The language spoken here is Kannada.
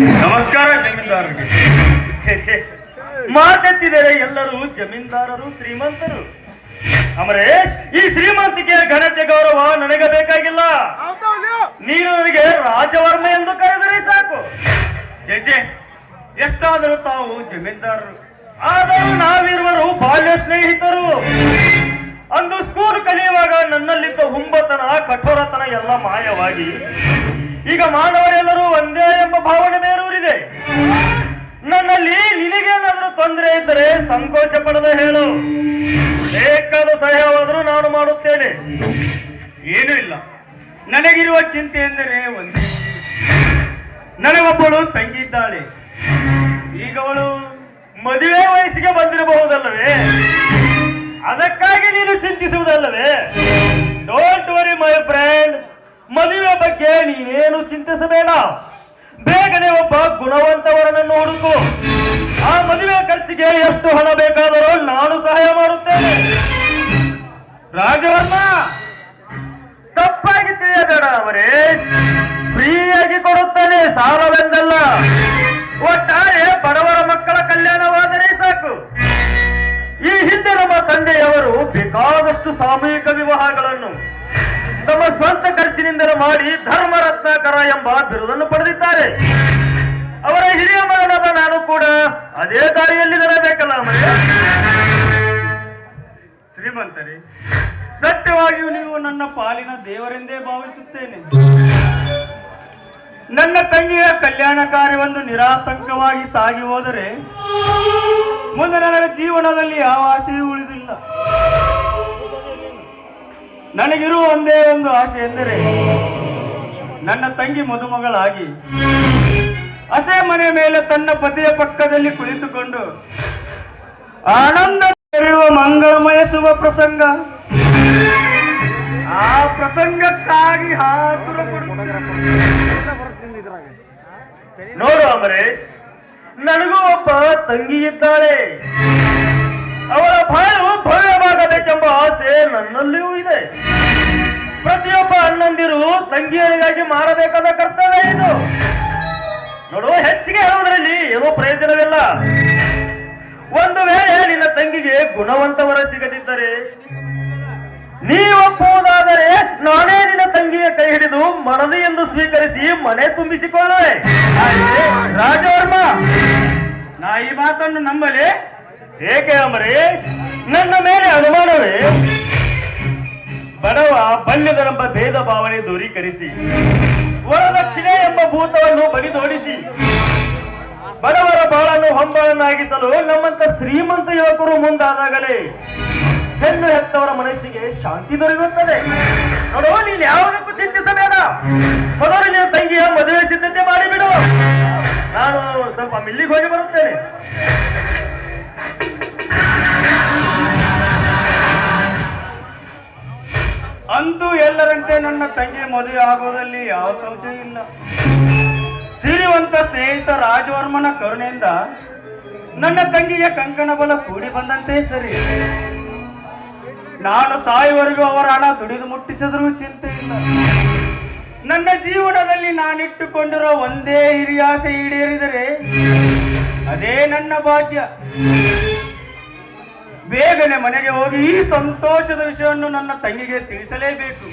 ನಮಸ್ಕಾರ ಜಮೀನ್ದಾರರಿಗೆ. ಮಾತೆತ್ತಿದರೆ ಎಲ್ಲರೂ ಜಮೀನ್ದಾರರು ಶ್ರೀಮಂತರು. ಅಮರೇಶ್ ಈ ಶ್ರೀಮಂತಿಕೆಯ ಘನತೆ ಗೌರವ ನನಗೆ ಬೇಕಾಗಿಲ್ಲ. ನೀನು ನನಗೆ ರಾಜವರ್ಮ ಎಂದು ಕರೆದರೆ ಸಾಕು. ಜಜ್ಜೆ ಎಷ್ಟಾದರೂ ತಾವು ಜಮೀನ್ದಾರರು. ಆದರೂ ನಾವಿರುವರು ಬಾಲ್ಯ ಸ್ನೇಹಿತರು. ಅಂದು ಸ್ಕೂಲ್ ಕಲಿಯುವಾಗ ನನ್ನಲ್ಲಿದ್ದ ಹುಂಬತನ ಕಠೋರತನ ಎಲ್ಲ ಮಾಯವಾಗಿ ಈಗ ಮಾನವರೆಲ್ಲರೂ ಒಂದೇ ಎಂಬ ಭಾವನೆ ಬೇರೂರಿದೆ. ನನ್ನಲ್ಲಿ ನಿನಗೇನಾದರೂ ತೊಂದರೆ ಇದ್ದರೆ ಸಂಕೋಚ ಪಡೆದ ಹೇಳು. ಬೇಕಾದ ಸಹಾಯವಾದರೂ ನಾನು ಮಾಡುತ್ತೇನೆ. ಏನೂ ಇಲ್ಲ. ನನಗಿರುವ ಚಿಂತೆ ಎಂದರೆ ಒಂದೇ. ನನಗೊಬ್ಬಳು ತಂಗಿದ್ದಾಳೆ. ಈಗ ಅವಳು ಮದುವೆ ವಯಸ್ಸಿಗೆ ಬಂದಿರಬಹುದಲ್ಲವೇ? ಅದಕ್ಕಾಗಿ ನೀನು ಚಿಂತಿಸುವುದಲ್ಲವೇ? ಒಬ್ಬ ಗುಣವಂತವರನ್ನು ಹುಡುಕು. ಆ ಮದುವೆ ಖರ್ಚಿಗೆ ಎಷ್ಟು ಹಣ ಬೇಕಾದರೂ ನಾನು ಸಹಾಯ ಮಾಡುತ್ತೇನೆ. ರಾಜವರ್ಮ, ತಪ್ಪಾಗಿ ತಿಳಿಯಬೇಡ ಅವರೇ ಫ್ರೀಯಾಗಿ ಕೊಡುತ್ತೇನೆ, ಸಾಲವೆಂದಲ್ಲ. ಒಟ್ಟಾರೆ ಬಡವರ ಮಕ್ಕಳ ಕಲ್ಯಾಣವಾದರೆ ಸಾಕು. ಈ ಹಿಂದೆ ನಮ್ಮ ತಂದೆಯವರು ಬೇಕಾದಷ್ಟು ಸಾಮೂಹಿಕ ವಿವಾಹಗಳನ್ನು ತಮ್ಮ ಸ್ವಂತ ಖರ್ಚಿನಿಂದಲೇ ಮಾಡಿ ಧರ್ಮರತ್ನಾಕರ ಎಂಬ ಬಿರುದನ್ನು ಪಡೆದಿದ್ದಾರೆ. ಅದೇ ದಾರಿಯಲ್ಲಿ ಬರಬೇಕಲ್ಲ ಮನೆ? ಶ್ರೀಮಂತರೇ, ಸತ್ಯವಾಗಿಯೂ ನೀವು ನನ್ನ ಪಾಲಿನ ದೇವರೆಂದೇ ಭಾವಿಸುತ್ತೇನೆ. ನನ್ನ ತಂಗಿಯ ಕಲ್ಯಾಣ ಕಾರ್ಯವನ್ನು ನಿರಾತಂಕವಾಗಿ ಸಾಗಿ ಹೋದರೆ, ಮುಂದೆ ನನ್ನ ಜೀವನದಲ್ಲಿ ಯಾವ ಆಸೆಯೂ ಉಳಿದಿಲ್ಲ. ನನಗಿರುವ ಒಂದೇ ಒಂದು ಆಸೆ ಎಂದರೆ, ನನ್ನ ತಂಗಿ ಮದುಮಗಳಾಗಿ ಹಸೆ ಮನೆ ಮೇಲೆ ತನ್ನ ಪತಿಯ ಪಕ್ಕದಲ್ಲಿ ಕುಳಿತುಕೊಂಡು, ಆನಂದ ತೆರೆಯುವ ಮಂಗಳಮಯ ಶುಭ ಪ್ರಸಂಗ. ಆ ಪ್ರಸಂಗಕ್ಕಾಗಿ ಹಾತುರ ನೋಡು ಅಮರೇಶ್, ನನಗೂ ಒಬ್ಬ ತಂಗಿ ಇದ್ದಾಳೆ. ಅವಳ ಬಾಳು ಭವ್ಯವಾಗಬೇಕೆಂಬ ಆಸೆ ನನ್ನಲ್ಲಿಯೂ ಇದೆ. ಪ್ರತಿಯೊಬ್ಬ ಅಣ್ಣಂದಿರು ತಂಗಿಯರಿಗಾಗಿ ಮಾಡಬೇಕಾದ ಕರ್ತವ್ಯ ಇದು. ನೋಡು, ಹೆಚ್ಚಿಗೆ ಹೇಳುವುದರಲ್ಲಿ ಏನೋ ಪ್ರಯೋಜನವಿಲ್ಲ. ಒಂದು ವೇಳೆ ನಿನ್ನ ತಂಗಿಗೆ ಗುಣವಂತವರ ಸಿಗದಿದ್ದರೆ, ನೀ ಒಪ್ಪುವುದಾದರೆ ನಾನೇ ನಿನ್ನ ತಂಗಿಯ ಕೈ ಹಿಡಿದು ಮನದಿ ಎಂದು ಸ್ವೀಕರಿಸಿ ಮನೆ ತುಂಬಿಸಿಕೊಳ್ಳುವೆ. ರಾಜವರ್ಮ, ನಾ ಈ ಮಾತನ್ನು ನಂಬಲಿ? ಏಕೆ ಅಮರೇಶ್ ನನ್ನ ಮೇಲೆ ಅನುಮಾನವೇ? ಬಡವ ಬಲ್ಯದರೆಂಬ ಭೇದ ಭಾವನೆ ದೂರೀಕರಿಸಿ, ವರದಕ್ಷಿಣೆ ಎಂಬ ಭೂತವನ್ನು ಬಲಿದೋಡಿಸಿ, ಬಡವರ ಬಾಳನ್ನು ಹೊಂಬಳನ್ನಾಗಿಸಲು ನಮ್ಮಂತ ಶ್ರೀಮಂತ ಯುವಕರು ಮುಂದಾದಾಗಲೇ ಹೆಣ್ಣು ಹೆತ್ತವರ ಮನಸ್ಸಿಗೆ ಶಾಂತಿ ದೊರೆಯುತ್ತದೆ. ನೋಡೋ, ನೀನು ಯಾವುದಕ್ಕೂ ಚಿಂತಿಸಬೇಡ. ಮೊದಲು ನಿನ್ನ ತಂಗಿಯ ಮದುವೆ ಸಿದ್ಧತೆ ಮಾಡಿಬಿಡು. ನಾನು ಸ್ವಲ್ಪ ಮಿಲ್ಲಿಗೆ ಹೋಗಿ ಬರುತ್ತೇನೆ. ಅಂತೂ ಎಲ್ಲರಂತೆ ನನ್ನ ತಂಗಿ ಮದುವೆ ಆಗೋದಲ್ಲಿ ಯಾವ ಸಂಶಯ ಇಲ್ಲ. ಸಿರಿವಂತ ಸ್ನೇಹಿತ ರಾಜವರ್ಮನ ಕರುಣೆಯಿಂದ ನನ್ನ ತಂಗಿಯ ಕಂಕಣ ಬಲ ಕೂಡಿ ಬಂದಂತೆ ಸರಿ. ನಾನು ಸಾಯುವರೆಗೂ ಅವರ ಹಣ ದುಡಿದು ಮುಟ್ಟಿಸಿದ್ರೂ ಚಿಂತೆ ಇಲ್ಲ. ನನ್ನ ಜೀವನದಲ್ಲಿ ನಾನಿಟ್ಟುಕೊಂಡಿರೋ ಒಂದೇ ಹಿರಿಯಾಸೆ ಈಡೇರಿದರೆ ಅದೇ ನನ್ನ ಭಾಗ್ಯ. ಬೇಗನೆ ಮನೆಗೆ ಹೋಗಿ ಈ ಸಂತೋಷದ ವಿಷಯವನ್ನು ನನ್ನ ತಂಗಿಗೆ ತಿಳಿಸಲೇಬೇಕು.